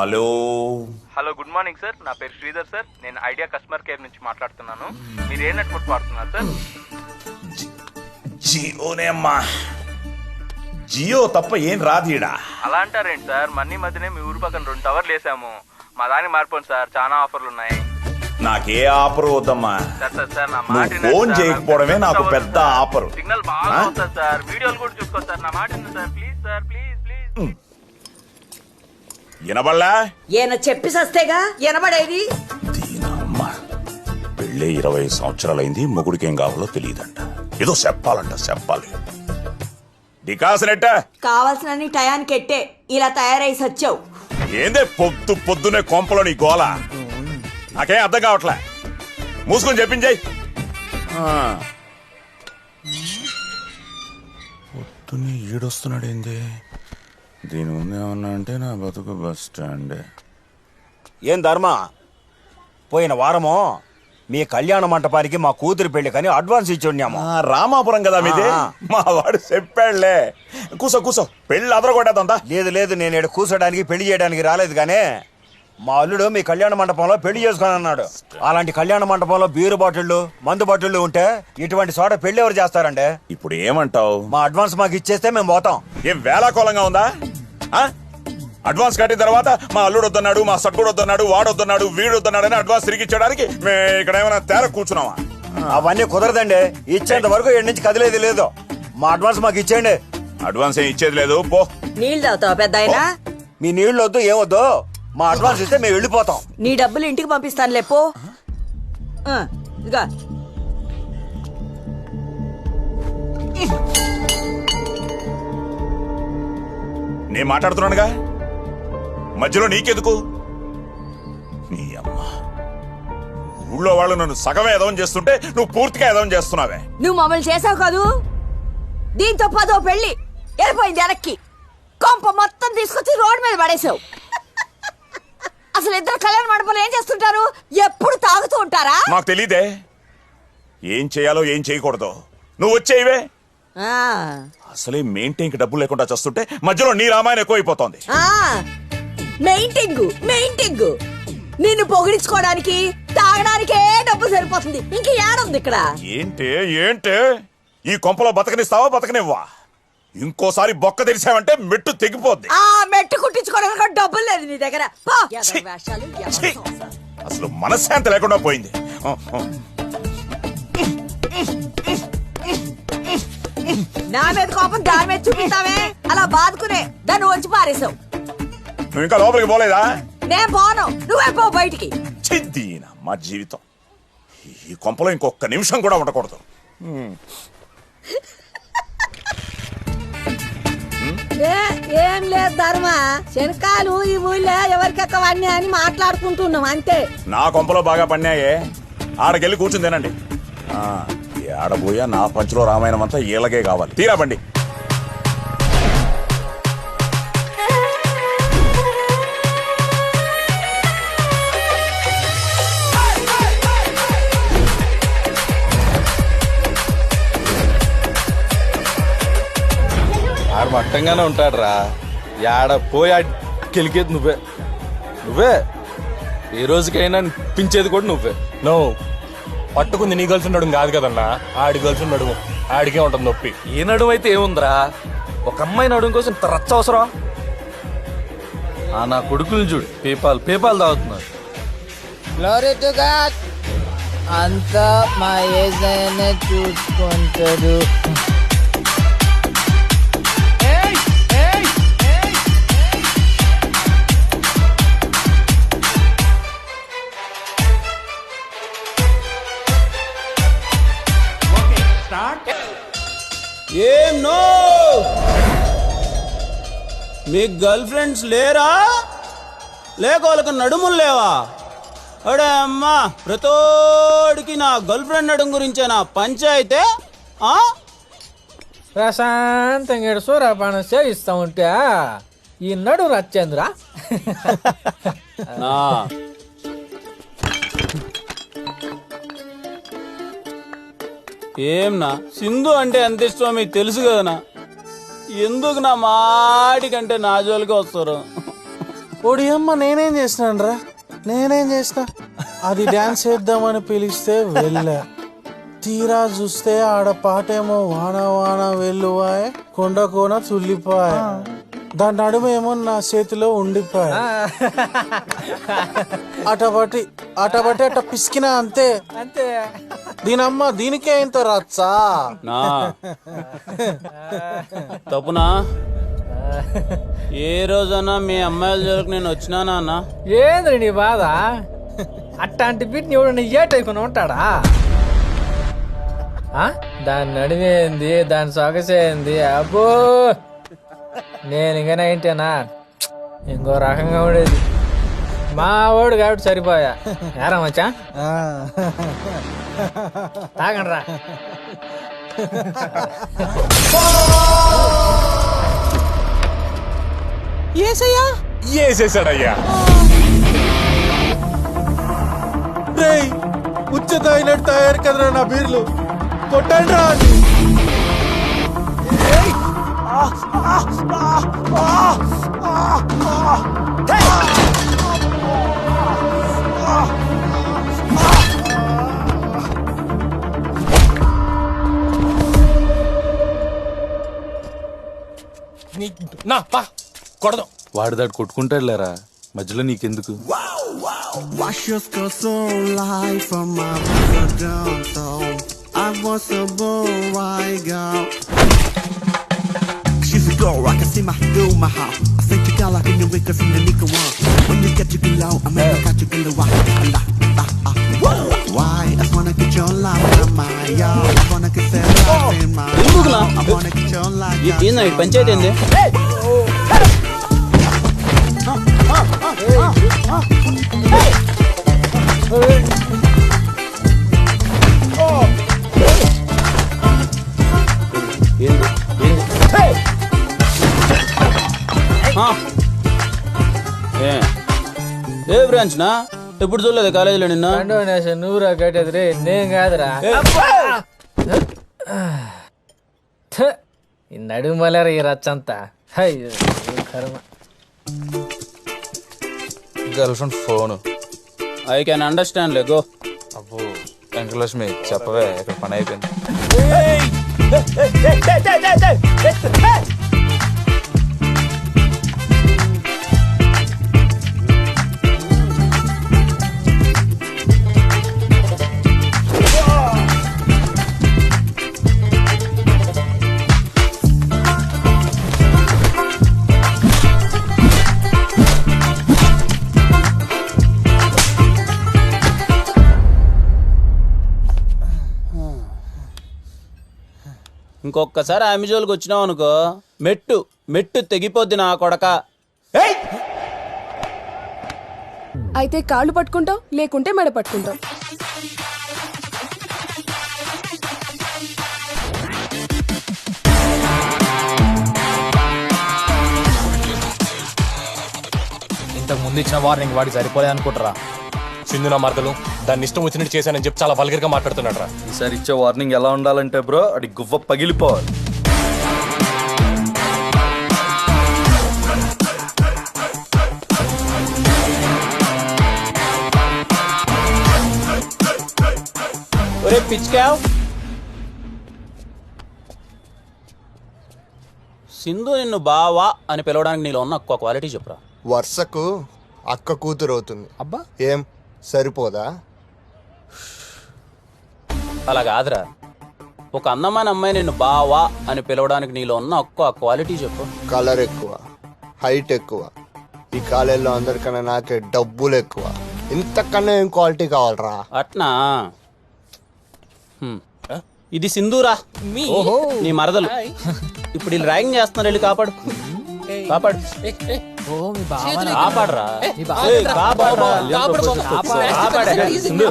Hello. Hello good morning sir. నా పేరు Sridhar sir. నేను ఐడియా కస్టమర్ కేర్ నుంచి మాట్లాడుతున్నాను. మీరు ఏ నెట్వర్క్ వాడుతున్నారు సార్? జియోనే అమ్మా. జియో తప్ప ఏం రాదీడా? అలా అంటారేంటి సార్? మన్నీ మధ్యనే మీ ఊరు పక్కన రెండు టవర్లు వేసాము. మా దానికి మారిపోండి సార్. చాలా ఆఫర్లు ఉన్నాయి. నాకే ఆఫర్ వద్దమ్మా. సార్ సార్ సార్ నా మాట ఫోన్. చేయకపోవడమే నాకు పెద్ద. ఆఫరు. సిగ్నల్ బాగా సార్. వీడియోలు కూడా చూసుకోండి సార్. నా మాట sir. Please sir please please వినబడలా? ఈయన చెప్పి సస్తేగా? ఎనబడేది దీనమ్మ పెళ్ళే ఇరవై సంవత్సరాలైంది మొగుడికి ఏం కావాలో తెలియదంట. ఏదో చెప్పాలంట చెప్పాలి. డికాసనెట్ట? కావాల్సినన్ని టయానికి ఎట్టే ఇలా తయారై సచ్చావు. ఏందే పొద్దు పొద్దునే కొంపలో నీ గోల? నాకేం అర్థం కావట్లే. మూసుకొని చెప్పించాయి పొద్దున్నే ఈడొస్తున్నాడు ఏంది దీని ముందు ఏమన్నా అంటే నా బతుకు బస్ స్టాండ్. ఏం ధర్మ? పోయిన వారము మీ కళ్యాణ మంటపానికి మా కూతురు పెళ్ళి కానీ అడ్వాన్స్ ఇచ్చి ఉన్నాము రామాపురం కదా మీది. మా వాడు చెప్పాడులే. కూసో కూసో. పెళ్ళి అదరగొట్టేద్దా లేదు లేదు నేను ఇక్కడ కూర్చోడానికి పెళ్ళి చేయడానికి రాలేదు కానీ మా అల్లుడు మీ కళ్యాణ మండపంలో పెళ్ళి చేసుకొని అన్నాడు అలాంటి కళ్యాణ మండపంలో బీరు బాటిళ్ళు మందు బాటిళ్ళు ఉంటే ఇటువంటి చోట పెళ్ళి ఎవరు చేస్తారండి? ఇప్పుడు ఏమంటావు? మా అడ్వాన్స్ మాకు ఇచ్చేస్తే మేము పోతాం. ఏం వేలాకోలంగా ఉందా? ఆ? అడ్వాన్స్ కట్టిన తర్వాత మా అల్లుడు వద్దన్నాడు మా సట్టుడు వద్దన్నాడు వాడు వద్దన్నాడు వీడు వద్దన్నాడు అని అడ్వాన్స్ తిరిగి ఇచ్చడానికి మేము ఇక్కడ ఏమైనా తేర కూర్చున్నావా అవన్నీ కుదరదండి. ఇచ్చేంత వరకు ఎన్ని నుంచి కదిలేదు లేదు. మా అడ్వాన్స్ మాకు ఇచ్చేయండి. అడ్వాన్స్ ఏం ఇచ్చేది లేదు పో. నీళ్ళు తాగుతావా పెద్ద మీ నీళ్ళు వద్దు ఏమొద్దు మా అడ్వాన్స్ ఇస్తే మేము వెళ్ళిపోతాం. నీ డబ్బులు ఇంటికి పంపిస్తాను లేపో ఇదిగా. నేను మాట్లాడుతున్నానుగా? మధ్యలో నీకెందుకు? నీ అమ్మ. ఊళ్ళో వాళ్ళు నన్ను సగమే ఎదవం చేస్తుంటే నువ్వు పూర్తిగా ఎదవం చేస్తున్నావే. నువ్వు మమ్మల్ని చేసావు కాదు? దీంతో పదో పెళ్ళి వెళ్ళిపోయింది వెనక్కి. కొంప మొత్తం తీసుకొచ్చి రోడ్డు మీద పడేసావు అసలు ఇద్దరు కళ్యాణ మండపంలో ఏం చేస్తుంటారు? ఎప్పుడు తాగుతూ ఉంటారా? నాకు తెలీదే. ఏం చేయాలో ఏం చేయకూడదు. నువ్వు వచ్చేయివే. ఆ, అసలే మెయింటైన్కి డబ్బులు లేకుండా చేస్తుంటే మధ్యలో నీ రామాయణం ఎక్కువైపోతోంది. ఆ, మెయింటింగ్ మెయింటింగ్ నిన్ను పొగిడించుకోవడానికి తాగడానికే డబ్బు సరిపోతుంది. ఇంక ఏడుంది ఇక్కడ. ఏంటి ఏంటి? ఈ కొంపలో బతకనిస్తావా బతకనివ్వా? ఇంకోసారి బొక్క తెరిచావంటే మెట్టు తెగిపోద్ది. ఆ మెట్టు కుట్టించుకోవడానికి డబ్బులు లేదు నీ దగ్గర. పో. ఎదవ ఛీ! వేషాలు, ఎదవ ఛీ! సంసారం. అసలు మనశ్శాంతి లేకుండా పోయింది. ఆ, ఆ. నా మీద కోపం దాని మీద చూపిస్తావే? అలా బాదుకునే దాన్ని వచ్చి పారేసావు. నువ్వు ఇంకా లోపలికి పోలేదా? నేను పోను. నువ్వే పో బయటికి. చిద్దీన మా జీవితం. ఈ కొంపలో ఇంకొక నిమిషం కూడా ఉండకూడదు. ఏ- ఏం లేదు ధర్మ. శనకాలు ఈ ఊళ్ళో ఎవరికెక్క ఎవరికెక్కవన్నీ అని మాట్లాడుకుంటున్నాం అంతే. నా కొంపలో బాగా పన్నాయే ఆడకెళ్ళి కూర్చుని తినండి. ఆడబోయా నా పంచులో రామాయణం అంతా ఈలగే కావాలి. తీరా బండి. ఆడు మట్టంగానే ఉంటాడురా. యాడ పోయి కెలికేది నువ్వే. నువ్వే. ఏ రోజుకైనా పించేది కూడా నువ్వే. నో. పట్టుకుంది నీ గర్ల్స్ ఉండడం కాదు కదన్నా. ఆడి గర్ల్స్ ఉండడం ఆడికే ఉంటుంది నొప్పి. ఏ నడుము అయితే ఏముందిరా? ఒక అమ్మాయి నడుము కోసం ఇంత రచ్చ అవసరం? ఆ నా కొడుకులు చూడు. పేపాల్ పేపాల్ తాగుతున్నారు గ్లోరీ టు గాడ్ అంతా మా ఏజైనా చూసుకుంటాడు. మీకు గర్ల్ ఫ్రెండ్స్ లేరా? లేక వాళ్ళకి నడుములు లేవా? అడే అమ్మా ప్రతోడికి నా గర్ల్ ఫ్రెండ్ నడుము గురించే నా పంచాయితే? ప్రశాంతంగా సూర్యపానం సేవిస్తా ఉంటే ఈ నడు రచ్చేంద్ర? నా. ఏం నా? సింధు అంటే ఎంత ఇష్టమో మీకు తెలుసు కదనా? ఎందుకు నా మాటికంటే నా జోలికి వస్తారు? ఓడి అమ్మ నేనేం చేసినాను రా నేనేం చేసిన అది డాన్స్ చేద్దామని పిలిస్తే వెళ్ళా. తీరా చూస్తే ఆడ పాటేమో వాన వాన వెల్లువాయ్ కొండ కోన తుల్లిపాయ. దాని నడుమేమో నా చేతిలో ఉండిపోయా అటబట్టి అటబట్టి అట పిసికినా అంతే. అంతే. దీనమ్మ దీనికే ఇంత రచ్చా? నా. తప్పునా? ఏ రోజైనా మీ అమ్మాయిల జోలికి నేను వచ్చినానా అన్న ఏంద్రి నీ బాధ? అట్లాంటి బిడ్ని ఎవడన్నా ఏటైకుని ఉంటాడా? ఆ? దాని నడివేంది దాని సొగసేంది అబ్బో! నేను ఇంకా నైంటేనా ఇంకో రకంగా ఉండేది. మా వాడు కాబట్టి సరిపోయా. ఏరా మచ్చా? తాగండి రా ఉచ్చ తాగినట్టు తయారు కదరా నా బీర్లు. కొట్టండి రా నీ- నా పా కొడదాం వాడు దాడు కొట్టుకుంటాడు లేరా మధ్యలో నీకెందుకు from my I was a boy girl a girl, I can see my do my house I think you got like in the wicked from the one When you get your glow, I mean you got your glow Why, Allah, ah, ah, whoa. Why, I wanna get your life in my y'all I wanna get that life in my ఎందుకులా? I wanna get your life ఏ- ఏందా ఈ పంచాయతీ ఏంది ఏంది? ఏ branch నా ఎప్పుడు చూడలేదు కాలేజీలో నిన్న నువ్వురా కట్టేది నేను కాదురా థ, ఈ నడుము మలేరా ఈ రచ్చంతా ఈ కర్మ girl friend phone I can understand లే గో అబ్బో వెంకటలక్ష్మి చెప్పవే ఇక్కడ పని అయిపోయింది ఇంకొకసారి ఆమె జోలికి వచ్చినావు అనుకో మెట్టు మెట్టు తెగిపోద్ది నా కొడక. అయితే కాళ్ళు పట్టుకుంటావు లేకుంటే మెడ పట్టుకుంటావు. ఇంతకు ముందు ఇచ్చిన వార్నింగ్ వాడికి సరిపోలే అనుకుంటారా సింధు నా మార్గలు దాన్ని ఇష్టం వచ్చినట్టు చేశానని చెప్పి చాలా వల్గర్గా మాట్లాడుతున్నాడు రా ఈసారి ఇచ్చే వార్నింగ్ ఎలా ఉండాలంటే బ్రో అది గువ్వ పగిలిపోవాలి. ఒరే పిచ్కావ్ సింధు నిన్ను బావా అని పిలవడానికి నీలో ఉన్న ఒక్క క్వాలిటీ చెప్పురా. వర్షకు అక్క కూతురు అవుతుంది. అబ్బా. ఏం? సరిపోదా? అలా కాదురా ఒక అందమైన అమ్మాయి నిన్ను బావా అని పిలవడానికి నీలో ఉన్న ఒక్క క్వాలిటీ చెప్పు. కలర్ ఎక్కువ హైట్ ఎక్కువ. ఈ కాలేజీలో అందరికన్నా నాకే డబ్బులు ఎక్కువ. ఇంతకన్నా ఏం క్వాలిటీ కావాలరా? అట్నా? హ్మ్. ఇది సింధూరా. ఓహో నీ మరదలు. ఇప్పుడు వీళ్ళు ర్యాగింగ్ చేస్తున్నారు వెళ్ళి కాపాడు కాపాడు. కాపాడరా. ఏయ్, కాపాడరా. కాపాడే. సింధు.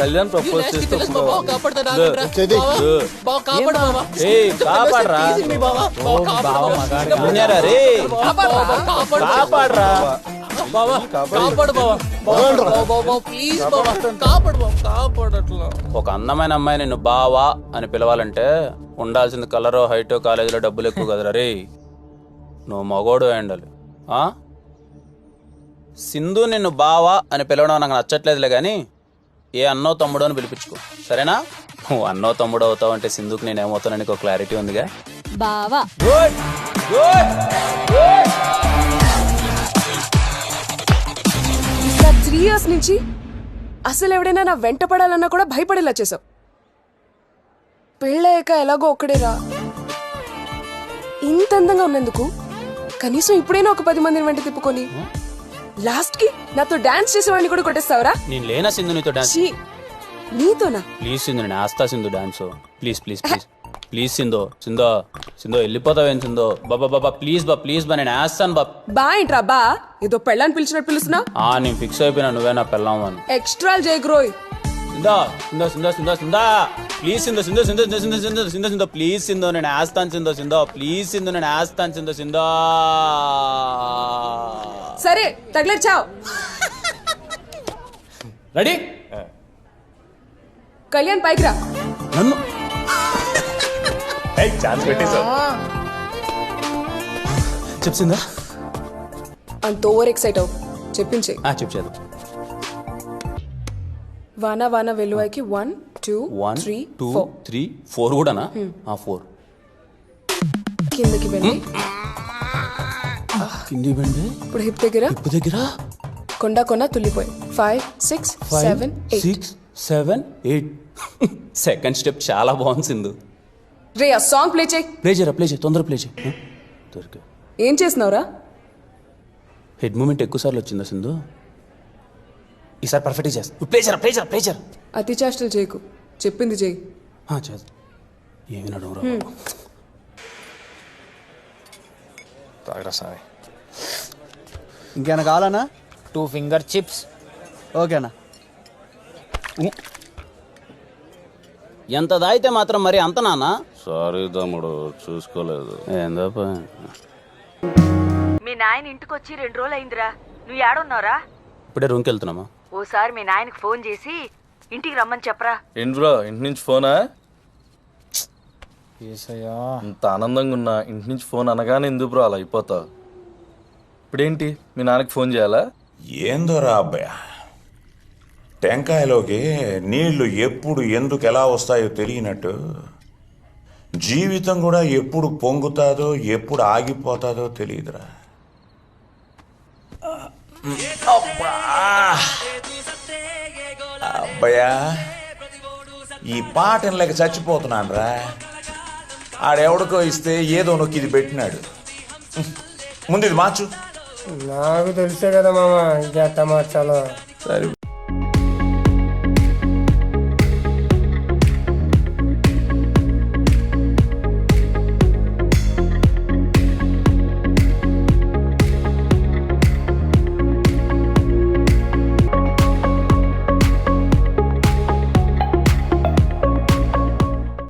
కళ్యాణ్ ప్రపోజ్ చేస్తే చెది ఏయ్, కాపాడరా. విన్నారా రే కాపాడరా. ఒక అందమైన అమ్మాయి నిన్ను బావా అని పిలవాలంటే ఉండాల్సింది కలరో హైటో కాలేజీలో డబ్బులు ఎక్కువ కదరా రే నువ్వు మగోడు అయి ఉండాలి ఆ? సింధు నిన్ను బావా అని పిలవడం నాకు నచ్చట్లేదులే కానీ ఏ అన్నో తమ్ముడు అని పిలిపించుకో. సరేనా? నువ్వు అన్నో తమ్ముడు అవుతావు అంటే సింధుకి నేను ఏమవుతానని ఒక క్లారిటీ ఉందిగా? బావా. గుడ్! గుడ్! నా త్రీ ఇయర్స్ నుంచి అసలు ఎవడైనా నా వెంట పడాలన్నా కూడా భయపడేలా చేసావు పెళ్ళయ్యాక ఎలాగో ఒక్కడేరా. ఇంత అందంగా ఉన్నందుకు కనీసం ఇప్పుడైనా ఒక పది మందిని వెంట తిప్పుకొని లాస్ట్కి నాతో డాన్స్ చేసేవాడిని కూడా కొట్టేస్తావరా? నేను లేనా సింధు నీతో డాన్స్? ఛీ, నీతోనా? ప్లీజ్ సింధు నేను ఆస్తా Sindhu dance. Please please please. Please Sindhu సింధో సింధో వెళ్ళిపోతావేం సింధో? బాబా బాబా ప్లీజ్ బా ప్లీజ్ బా నేను వేస్తాను బా. బా ఏంట్రా బా? ఏదో పెళ్ళాన్ని పిలిచినట్టు పిలుస్తున్నా? ఆ నేను ఫిక్స్ అయిపోయినా నువ్వే నా పెళ్ళాము అని. ఎక్స్ట్రా జయగ్రోయ్ సిందా సిందో సిందో సిందో సిందా ప్లీజ్ సిందో సిందో సిందో సిందో సిందో సిందో సిందో సిందో ప్లీజ్ సిందో నేను వేస్తాను సిందో సిందో ప్లీజ్ సిందో నేను వేస్తాను సిందో సిందో సరే తగిలేదు చావ్ రెడీ? కళ్యాణ్ పైకి రా. నన్ను? ఛాన్స్ పెట్టేశావు చెప్సిందా అంత ఓవర్ ఎక్సైట్ అవు చెప్పించే చెప్పేది వానా వానా వెలువాయికి one two one three two three four కూడానా? ఆ ఫోర్. కిందకి వెళ్ళి. కింది బండి ఇప్పుడు హిప్ దగ్గర? ఉప్పు దగ్గర? కొండ కొన తుల్లిపోయి. Five six seven eight six seven eight second step చాలా బాగుంది సింధు. రే ఆ సాంగ్ ప్లే చేయి. ప్లే చేయరా ప్లే చేయి తొందర ప్లే చేయి. దొరికా. ఏం చేసినావురా హెడ్ మూమెంట్ ఎక్కువ సార్లు వచ్చిందా సింధు? ఈసారి పర్ఫెక్ట్గా చేస్తా ప్లే చేయరా ప్లే చేయరా ప్లే చేయరా అతి చేష్టలు చేయకు. చెప్పింది చేయి. చేస్తా. ఏమి నడవరా తాగరా ఇంకేమైనా కావాలన్నా? టూ ఫింగర్ చిప్స్ ఓకేనా? ఎంత దాయితే మాత్రం మరి అంత నానా? సారీ తమ్ముడు చూసుకోలేదు. ఏందో మీ నాయన ఇంటికి వచ్చి రెండు రోజులు అయిందిరా నువ్వు ఏడున్నారా ఇప్పుడే రూమ్కి వెళ్తున్నామా? ఓసారి మీ నాయనకి ఫోన్ చేసి ఇంటికి రమ్మని చెప్పరా. ఏంటి బ్రో ఇంటి నుంచి ఫోనా? ఏసయ్యా. ఇంత ఆనందంగా ఉన్నా ఇంటి నుంచి ఫోన్ అనగానే ఎందుకు బ్రో అలా అయిపోతావు ఇప్పుడేంటి? మీ నాన్నకి ఫోన్ చేయాలా? ఏందోరా అబ్బాయ టెంకాయలోకి నీళ్ళు ఎప్పుడు ఎందుకు ఎలా వస్తాయో తెలియనట్టు. జీవితం కూడా ఎప్పుడు పొంగుతాదో ఎప్పుడు ఆగిపోతాదో తెలియదురా. అబ్బా! అబ్బయ్యా ఈ పాటను లేక చచ్చిపోతున్నాను రా. ఆడెవడికో ఇస్తే ఏదో నొక్కి ఇది పెట్టినాడు. ముందు ఇది మార్చు. నాకు తెలిసే కదా మామ ఇంకెట్ట మార్చాలో. సరే.